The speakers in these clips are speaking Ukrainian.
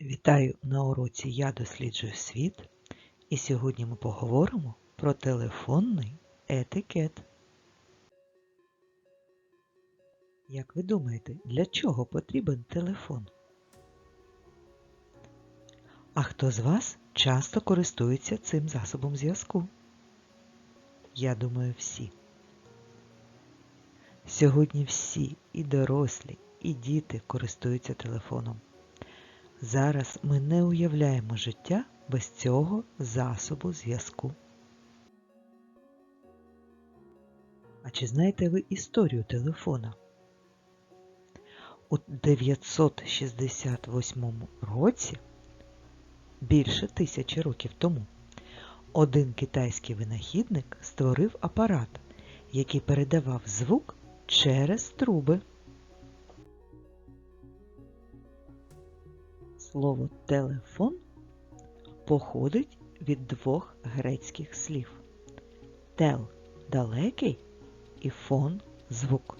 Вітаю на уроці Я досліджую світ, і сьогодні ми поговоримо про телефонний етикет. Як ви думаєте, для чого потрібен телефон? А хто з вас часто користується цим засобом зв'язку? Я думаю, всі. Сьогодні всі, і дорослі, і діти користуються телефоном. Зараз ми не уявляємо життя без цього засобу зв'язку. А чи знаєте ви історію телефона? У 968 році, більше тисячі років тому, один китайський винахідник створив апарат, який передавав звук через труби. Слово телефон походить від двох грецьких слів тел далекий і фон звук.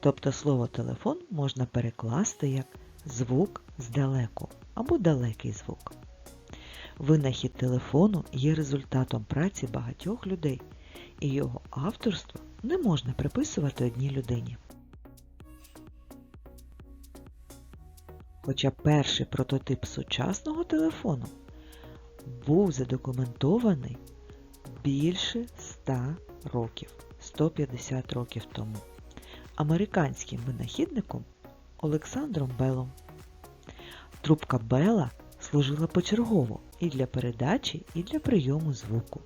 Тобто слово телефон можна перекласти як звук здалеку або далекий звук. Винахід телефону є результатом праці багатьох людей, і його авторство не можна приписувати одній людині. Хоча перший прототип сучасного телефону був задокументований більше 100 років, 150 років тому, американським винахідником Олександром Белом. Трубка Бела служила почергово і для передачі, і для прийому звуку.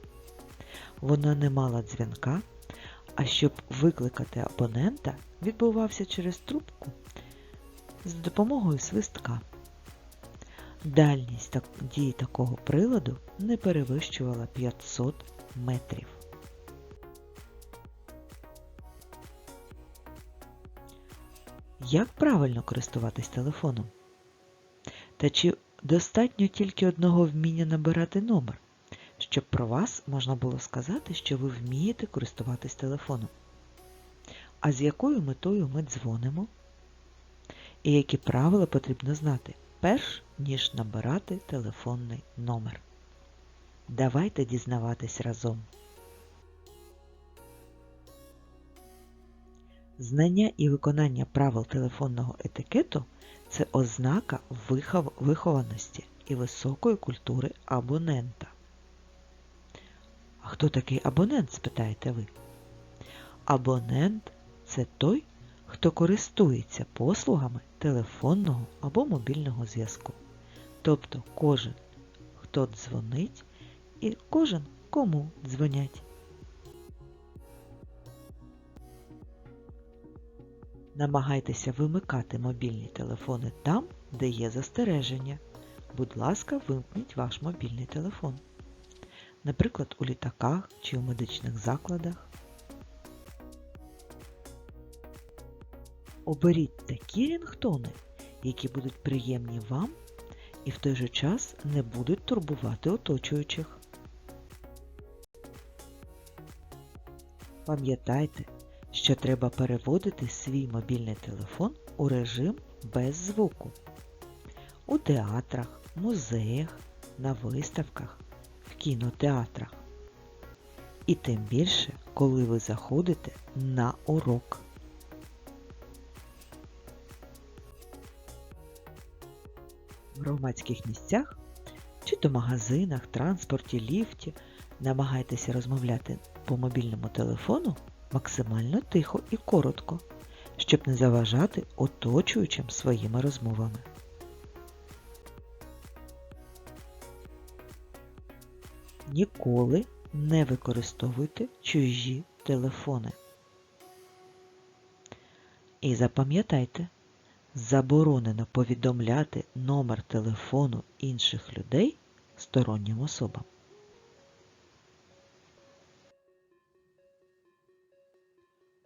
Вона не мала дзвінка, а щоб викликати абонента, відбувався через трубку з допомогою свистка. Дальність дії такого приладу не перевищувала 500 метрів. Як правильно користуватись телефоном? Та чи достатньо тільки одного вміння набирати номер, щоб про вас можна було сказати, що ви вмієте користуватись телефоном? А з якою метою ми дзвонимо? І які правила потрібно знати, перш ніж набирати телефонний номер. Давайте дізнаватись разом. Знання і виконання правил телефонного етикету це ознака вихованості і високої культури абонента. А хто такий абонент, спитаєте ви? Абонент це той, хто користується послугами телефонного або мобільного зв'язку. Тобто кожен, хто дзвонить, і кожен, кому дзвонять. Намагайтеся вимикати мобільні телефони там, де є застереження. Будь ласка, вимкніть ваш мобільний телефон. Наприклад, у літаках чи у медичних закладах. Оберіть такі рінгтони, які будуть приємні вам і в той же час не будуть турбувати оточуючих. Пам'ятайте, що треба переводити свій мобільний телефон у режим без звуку. У театрах, музеях, на виставках, в кінотеатрах. І тим більше, коли ви заходите на урок. Громадських місцях, чи то магазинах, транспорті, ліфті, намагайтеся розмовляти по мобільному телефону максимально тихо і коротко, щоб не заважати оточуючим своїми розмовами. Ніколи не використовуйте чужі телефони. І запам'ятайте, Заборонено повідомляти номер телефону інших людей стороннім особам.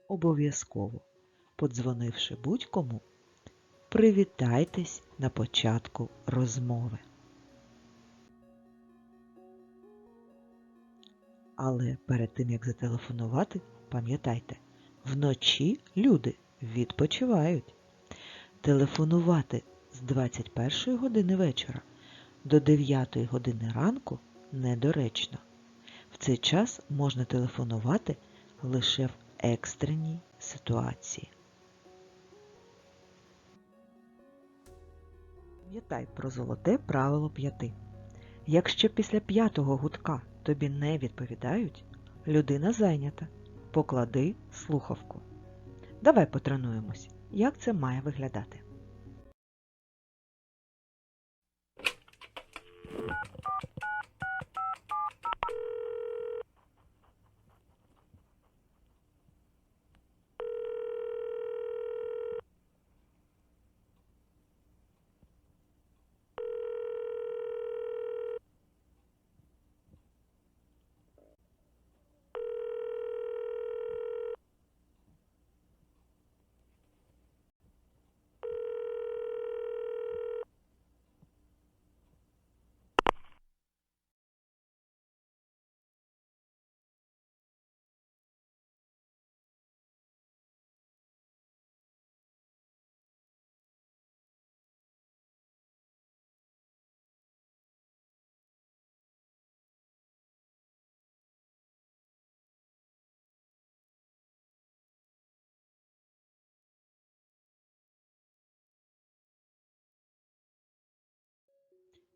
Обов'язково, подзвонивши будь-кому, привітайтесь на початку розмови. Але перед тим, як зателефонувати, пам'ятайте, вночі люди відпочивають. Телефонувати з 21 години вечора до 9 години ранку недоречно. В цей час можна телефонувати лише в екстреній ситуації. Пам'ятай про золоте правило п'яти. Якщо після п'ятого гудка тобі не відповідають, людина зайнята. Поклади слухавку. Давай потренуємось, як це має виглядати.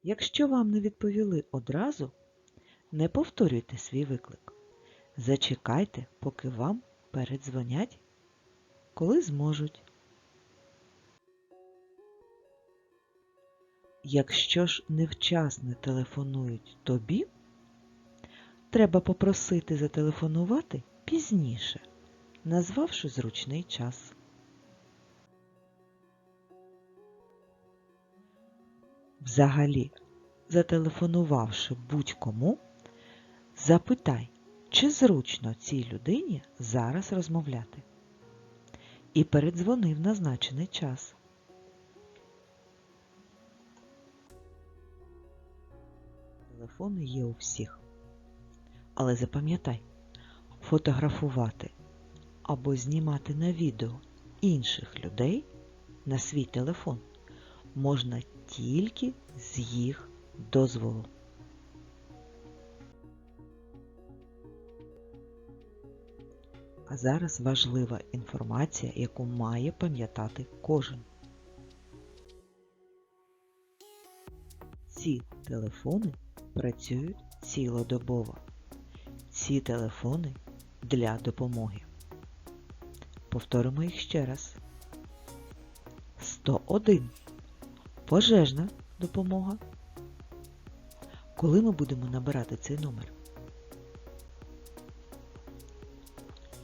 Якщо вам не відповіли одразу, не повторюйте свій виклик. Зачекайте, поки вам передзвонять, коли зможуть. Якщо ж невчасно телефонують тобі, треба попросити зателефонувати пізніше, назвавши зручний час. Взагалі, зателефонувавши будь-кому, запитай, чи зручно цій людині зараз розмовляти. І передзвони в назначений час. Телефони є у всіх. Але запам'ятай, фотографувати або знімати на відео інших людей на свій телефон можна тільки з їх дозволу. А зараз важлива інформація, яку має пам'ятати кожен. Ці телефони працюють цілодобово. Ці телефони для допомоги. Повторимо їх ще раз. 101 пожежна допомога. Коли ми будемо набирати цей номер?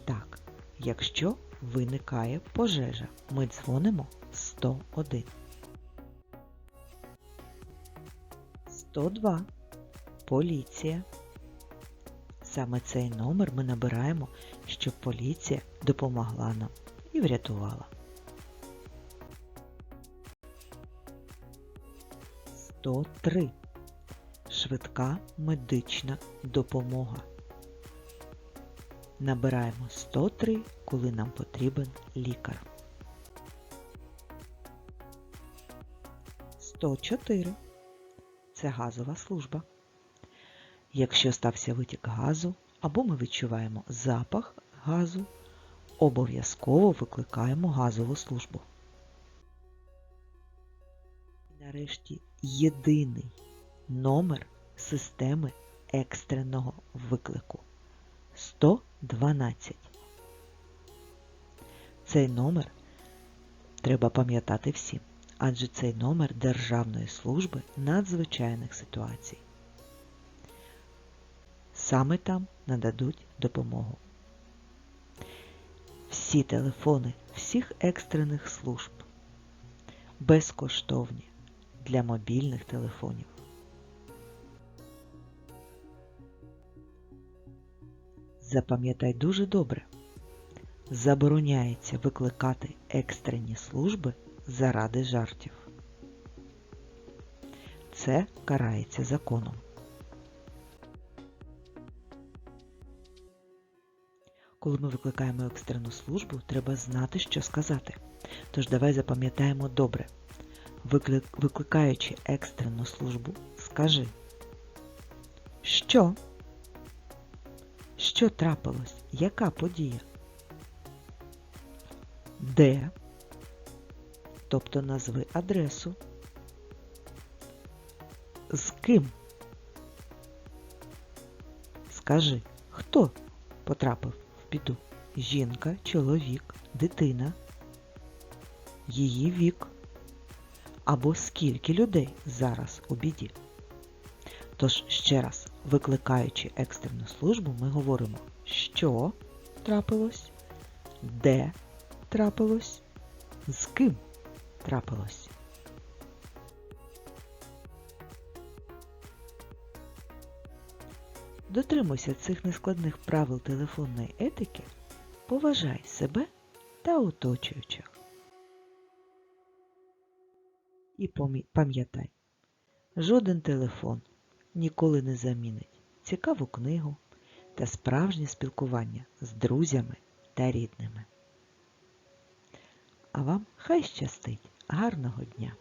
Так, якщо виникає пожежа, ми дзвонимо 101. 102. Поліція. Саме цей номер ми набираємо, щоб поліція допомогла нам і врятувала. 103. Швидка медична допомога. Набираємо 103, коли нам потрібен лікар. 104. Це газова служба. Якщо стався витік газу або ми відчуваємо запах газу, обов'язково викликаємо газову службу. Нарешті єдиний номер системи екстреного виклику 112. Цей номер треба пам'ятати всім, адже цей номер Державної служби надзвичайних ситуацій. Саме там нададуть допомогу. Всі телефони всіх екстрених служб безкоштовні для мобільних телефонів. Запам'ятай дуже добре. Забороняється викликати екстрені служби заради жартів. Це карається законом. Коли ми викликаємо екстрену службу, треба знати, що сказати. Тож давай запам'ятаємо добре. Викли- викликаючи екстрену службу, скажи. Що? Що трапилось? Яка подія? Де? Тобто назви адресу. З ким? Скажи, хто потрапив в біду? Жінка, чоловік, дитина, її вік. Або скільки людей зараз у біді? Тож ще раз, викликаючи екстрену службу, ми говоримо, що трапилось, де трапилось, з ким трапилось. Дотримуйся цих нескладних правил телефонної етики, поважай себе та оточуючих. І пам'ятай, жоден телефон ніколи не замінить цікаву книгу та справжнє спілкування з друзями та рідними. А вам хай щастить! Гарного дня!